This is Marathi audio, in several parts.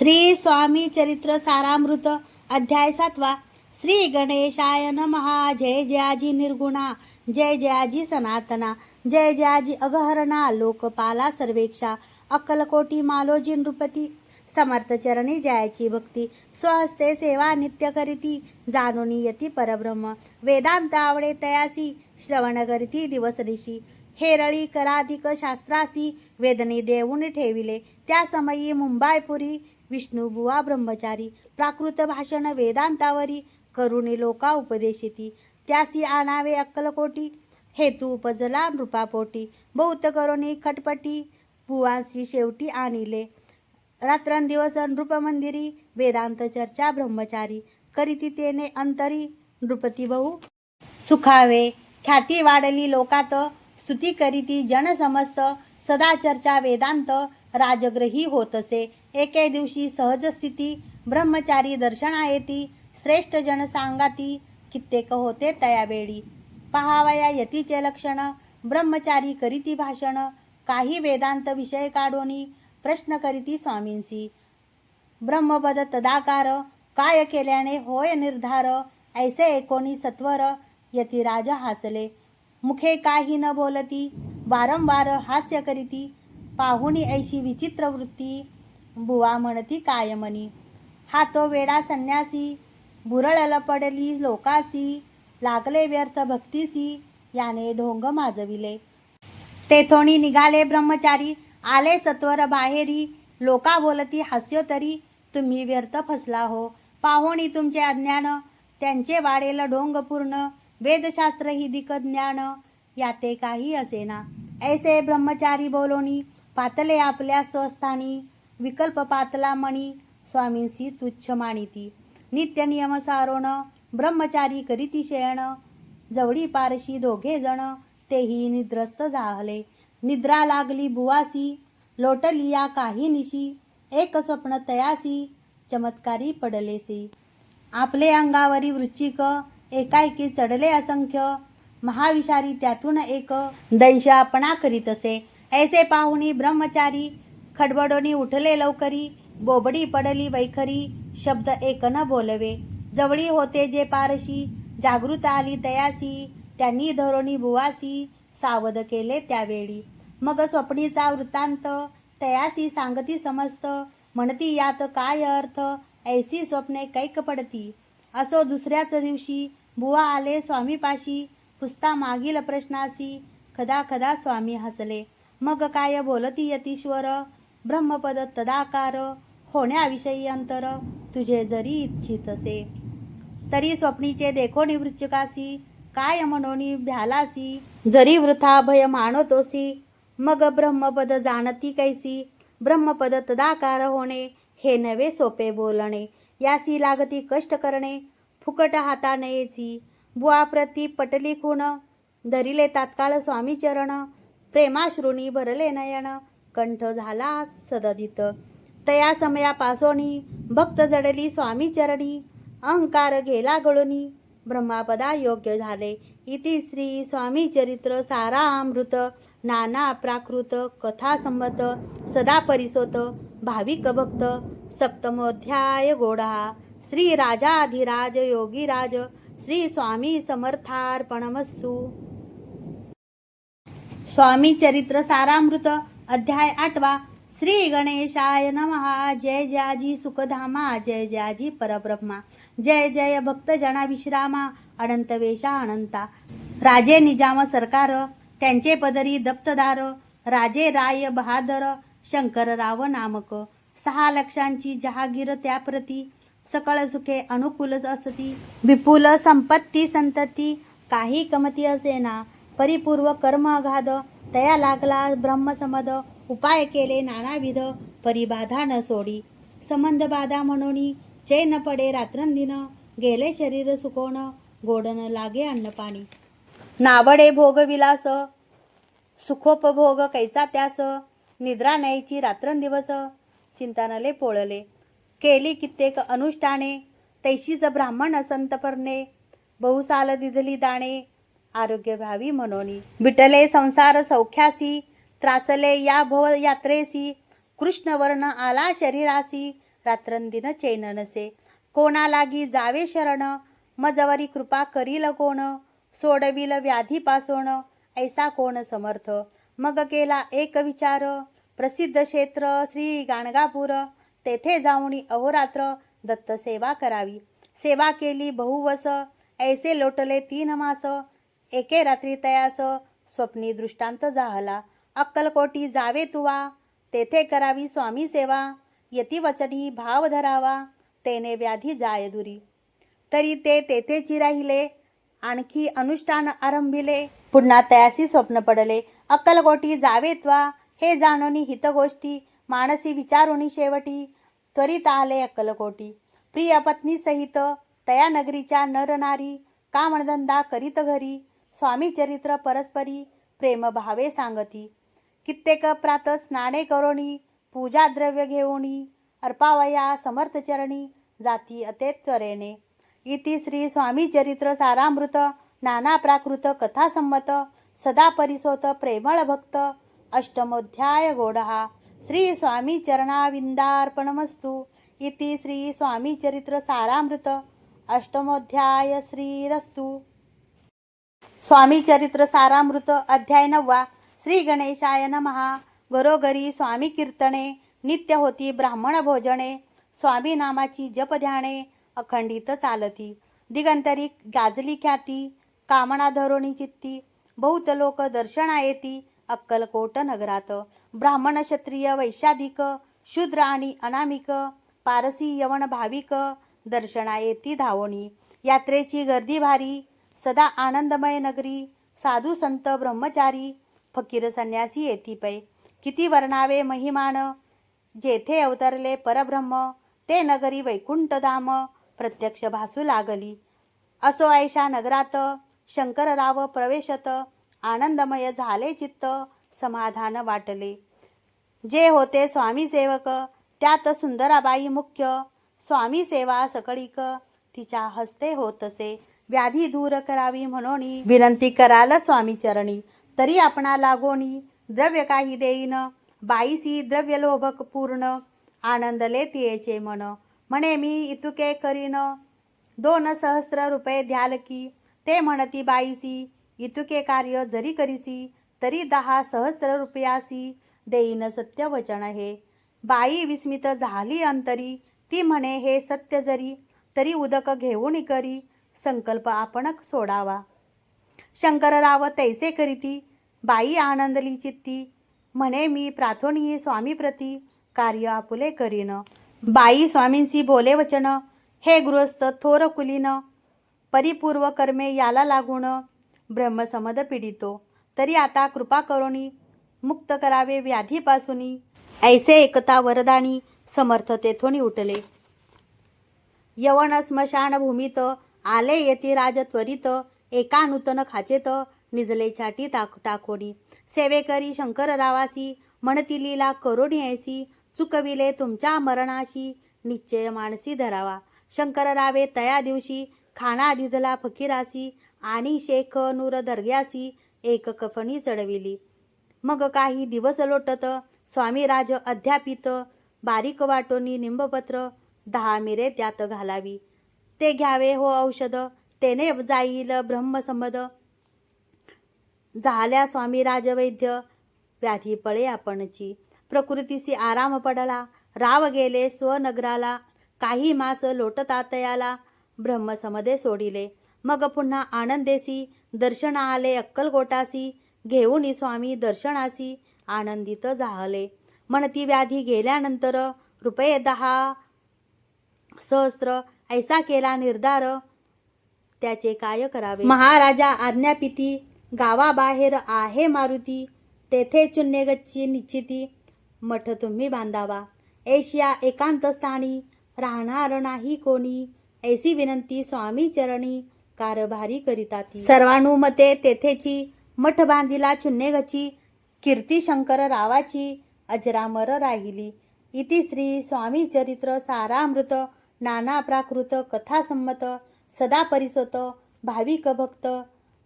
श्री स्वामी चरित्र सारामृत अध्याय सातवा. श्री गणेशाय नमहा जय जयाजी निर्गुणा. जय जयाजी सनातना. जय जयाजी अगहरणा. लोकपाला सर्वेक्षा. अक्कलकोटी मालोजी नृपती. समर्थ चरणी जयाची भक्ती. स्वहस्ते सेवा नित्य करीती. जाणून यती परब्रह्म. वेदांत आवडे तयासी. श्रवण करीती दिवस ऋषी. हेरळी कराधिक शास्त्रासी. वेदने देऊन ठेविले. त्या समयी मुंबाईपुरी विष्णुबुवा ब्रह्मचारी प्राकृत भाषण वेदांतावरी करुणी लोका उपदेशिती त्यासी आणावे अक्कलकोटी हेतू उपजला नृपापोटी बहुत करुणी खटपटी बुवांशी शेवटी आणिले. रात्रंदिवस नृपमंदिरी वेदांत चर्चा ब्रह्मचारी करीती तेने अंतरी नृपती बहु. सुखावे ख्याती वाढली लोकात स्तुती करीती जन समस्त सदा चर्चा वेदांत राजग्रही होत असे. एके दिवशी सहज स्थिती ब्रह्मचारी दर्शना येती श्रेष्ठ जन सांगाती कित्येक होते तयावेळी. पहावया यतीचे लक्षण ब्रह्मचारी करीती भाषण काही वेदांत विषय काढोनी प्रश्न करीती स्वामींसी ब्रह्मपद तदाकार काय केल्याने होय निर्धार ऐसे एकोणी सत्वर यती राजा हासले. मुखे काही न बोलती वारंवार हास्य करीती पाहुणी ऐशी विचित्र वृत्ती. बुवा म्हणती कायमनी हा तो वेडा संन्यासी. बुरळल पडली लोकासी. लागले व्यर्थ भक्तीसी. याने ढोंग माजविले. तेथोणी निघाले ब्रह्मचारी. आले सत्वर बाहेरी. लोका बोलती हास्य तरी. तुम्ही व्यर्थ फसला हो. पाहुणी तुमचे अज्ञान. त्यांचे वाढेल ढोंग पूर्ण. वेदशास्त्र ही दिक ज्ञान. याते काही असेना ऐसे ब्रह्मचारी बोलोनी. पातले आपल्या स्वस्थानी विकल्प पातला मणी स्वामींसी तुच्छ मानिती. नित्य नियम सारोण ब्रह्मचारी करीती शयण जवळी पारशी दोघे जण तेही निद्रस्त झाले. निद्रा लागली बुवासी लोटली या काही निशी एक स्वप्न तयासी चमत्कारी पडलेसी. आपले अंगावरी वृश्चिक एकाएकी चढले असंख्य महाविषारी त्यातून एक दैशापणा करीत असे. ऐसे पाहुणी ब्रह्मचारी खडबडोनी उठले लवकरी बोबडी पडली वैखरी शब्द एक न बोलवे जवळी होते जे पारशी जागृत आली तयासी त्यांनी धरोणी भुवासी सावध केले त्यावेळी मग स्वप्नीचा वृत्तांत तयासी सांगती समस्त म्हणती यात काय अर्थ ऐसी स्वप्ने कैक पडती असो दुसऱ्याच दिवशी बुवा आले स्वामीपाशी पुस्ता मागील प्रश्नासी खदा खदा स्वामी हसले मग काय बोलती यतीश्वर? ब्रह्मपद तदाकार होण्याविषयी अंतर. तुझे जरी इच्छित असे. तरी स्वप्नीचे देखो निवृच्चकासी काय म्हणोनी भ्यालासी. जरी वृथा भय मानतोसी. मग ब्रह्मपद जाणती कैसी? ब्रह्मपद तदाकार होणे. हे नवे सोपे बोलणे. यासी लागती कष्ट करणे. फुकट हातानेची बुआ प्रती पटली खूण. धरिले तात्काळ स्वामी चरण. प्रेमाश्रुनी भरले नयन कंठ झाला सददित तया समयापासोनी भक्त जडली स्वामी चरणी अहंकार गेला गळुनी. ब्रह्मापदा योग्य झाले इति श्री स्वामी चरित्र सारामृत. नाना प्राकृत कथा संमत सदा परिसोत भाविक भक्त. सप्तमोध्याय गोडा. श्री राजाधिराज योगीराज श्री स्वामी समर्थार्पणमस्तू. स्वामी चरित्र सारामृत अध्याय आठवा. श्री गणेशाय नमहा जय जयाजी सुखधामा. जय जयाजी परब्रह्मा. जय जय भक्तजना विश्रामा. अनंत वेशा अनंता. राजे निजाम सरकार त्यांचे पदरी दप्तदार राजे राय बहादर शंकरराव नामक. सहा लक्षांची जहागीर त्याप्रती. सकळ सुखे अनुकूलच असती. विपुल संपत्ती संतती. काही कमती असेना परिपूर्व कर्म तया लागला ब्रह्मसमद उपाय केले नानाविध परिबाधा न सोडी. संबंध बाधा म्हणून चैन पडे रात्रंदिन गेले शरीर सुकोण गोडन लागे अन्नपाणी नावडे भोग विलास सुखोपभोग कैचा त्यास निद्रा न्यायची रात्रंदिवस चिंतानले पोळले. केली कित्येक अनुष्ठाने तैशीच ब्राह्मण संतपर्णे बहुसाल दिधली दाणे आरोग्य व्हावी म्हणोनी विटले संसार सौख्यासी त्रासले या भव यात्रेसी कृष्णवर्ण आला शरीरासी रात्रंदिन चैन नसे कोणा लागी जावे शरण मजवरी कृपा करील कोण सोडविल व्याधी पासोण ऐसा कोण समर्थ. मग केला एक विचार प्रसिद्ध क्षेत्र श्री गाणगापूर तेथे जाऊनी अहोरात्र दत्त सेवा करावी. सेवा केली बहुवस ऐसे लोटले तीन मास एके रात्री तयास स्वप्नी दृष्टांत जाहला अक्कलकोटी जावे तुवा तेथे करावी स्वामी सेवा यती वचनी भाव धरावा तेने व्याधी जाय दुरी. तरी ते तेथेची राहिले आणखी अनुष्ठान आरंभिले. पुन्हा तयासी स्वप्न पडले अक्कलकोटी जावे त्वा हे जाणोनी हितगोष्टी मानसी विचारुणी शेवटी त्वरित आले अक्कलकोटी प्रिय पत्नी सहित तया नगरीच्या नर नारी कामधंदा करीत घरी स्वामी चरित्र परस्परी प्रेम भावे सांगती. कित्येक प्रात स्नाने करोणी पूजा द्रव्य घेऊणी अर्पावया समर्थ चरणी जाती अतेत करेने इति श्री स्वामी चरित्र सारामृत नाना प्राकृत कथा संमत सदा परिसोत प्रेमळ भक्त अष्टमोध्याय गोडहा. श्री स्वामी चरणाविंदार्पणमस्तु. इति श्री स्वामी चरित्र सारामृत अष्टमोध्याय श्रीरस्तु. स्वामी चरित्र सारामृत अध्याय नववा. श्री गणेशाय नमहा घरोघरी स्वामी कीर्तने नित्य होती ब्राह्मण भोजने स्वामी नामाची जप ध्याने अखंडित चालती. दिगंतरी गाजली ख्याती कामना धरोणी चित्ती बहुत लोक दर्शना येती अक्कलकोट नगरात. ब्राह्मण क्षत्रिय वैशाधिक शूद्र आणि अनामिक पारसी यवन भाविक दर्शना येती धावणी. यात्रेची गर्दी भारी सदा आनंदमय नगरी साधू संत ब्रह्मचारी फकीर संन्यासी येती पै. किती वर्णावे महिमान जेथे अवतरले परब्रह्म ते नगरी वैकुंठधाम प्रत्यक्ष भासू लागली. असो ऐशा नगरात शंकरराव प्रवेशत आनंदमय झाले चित्त समाधान वाटले. जे होते स्वामी सेवक त्यात सुंदराबाई मुख्य स्वामी सेवा सकळीक तिच्या हस्ते होतसे. व्याधी दूर करावी म्हणून विनंती कराल स्वामी चरणी. तरी आपणा लागोनी द्रव्य काही देईन. बाईसी द्रव्य लोभक पूर्ण. आनंदले तियेचे मन. म्हणे मी इतुके करीन. दोन सहस्र रुपये द्याल की. ते म्हणती बाईसी इतुके कार्य जरी करीसी तरी दहा सहस्र रुपयासी देईन सत्य वचन हे. बाई विस्मित झाली अंतरी. ती म्हणे हे सत्य जरी तरी उदक घेऊन करी. संकल्प आपणक सोडावा. शंकरराव तैसे करीती बाई आनंदली चित्ती म्हणे मी प्रार्थोनी स्वामीप्रती कार्य आपुले करीन. बाई स्वामींशी बोले वचन हे गृहस्थ थोर कुलीन परिपूर्व कर्मे याला लागून ब्रह्मसमद पिडितो. तरी आता कृपा करोनी मुक्त करावे व्याधीपासूनी. ऐसे एकता वरदानी समर्थ तेथोनी उठले. यवन स्मशान भूमीत आले येती राज त्वरित. एका नूतन खाचेत निजले छाटी टाक टाकोडी सेवेकरी शंकररावासी म्हणती लीला करोडी ऐसी. चुकविले तुमच्या मरणाशी. निश्चय मानसी धरावा. शंकररावे तया दिवशी खाना दिधला फकीरासी. आणि शेख नूर दर्ग्यासी एक कफणी चढविली. मग काही दिवस लोटत स्वामीराज अध्यापित. बारीक वाटोनी निंबपत्र. दहा मिरे त्यात घालावी. ते घ्यावे हो औषध. तेने जाईल ब्रह्मसंमद झाल्या स्वामी राजवैद्य व्याधी पळे आपणची. प्रकृतीसी आराम पडला. राव गेले स्वनगराला. काही मास लोटतातयाला. ब्रह्मसमदे सोडिले. मग पुन्हा आनंदेसी दर्शन आले अक्कलकोटासी. घेऊन स्वामी दर्शनासी आनंदित झाले. म्हणती व्याधी गेल्यानंतर रुपये दहा सहस्त्र ऐसा केला निर्धार. त्याचे काय करावे? महाराजा आज्ञापिती गावाबाहेर आहे मारुती तेथे चुन्नेगच्ची निश्चिती. मठ तुम्ही बांधावा. एशिया एकांत स्थानी राहणार नाही कोणी. ऐसी विनंती स्वामी चरणी कारभारी करिता सर्वानुमते तेथेची मठ बांधिला चुन्नेगची कीर्ती शंकर रावाची अजरामर राहिली. इति श्री स्वामी चरित्र सारामृत नाना प्राकृत कथासंमत सदा परिसोत भाविक भक्त.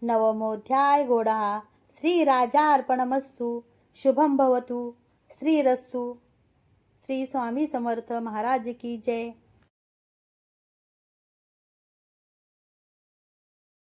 नवमोध्याय गोडा श्री राजा अर्पणमस्तु शुभम भवतु श्रीरस्तु. श्री स्वामी समर्थ महाराज की जय.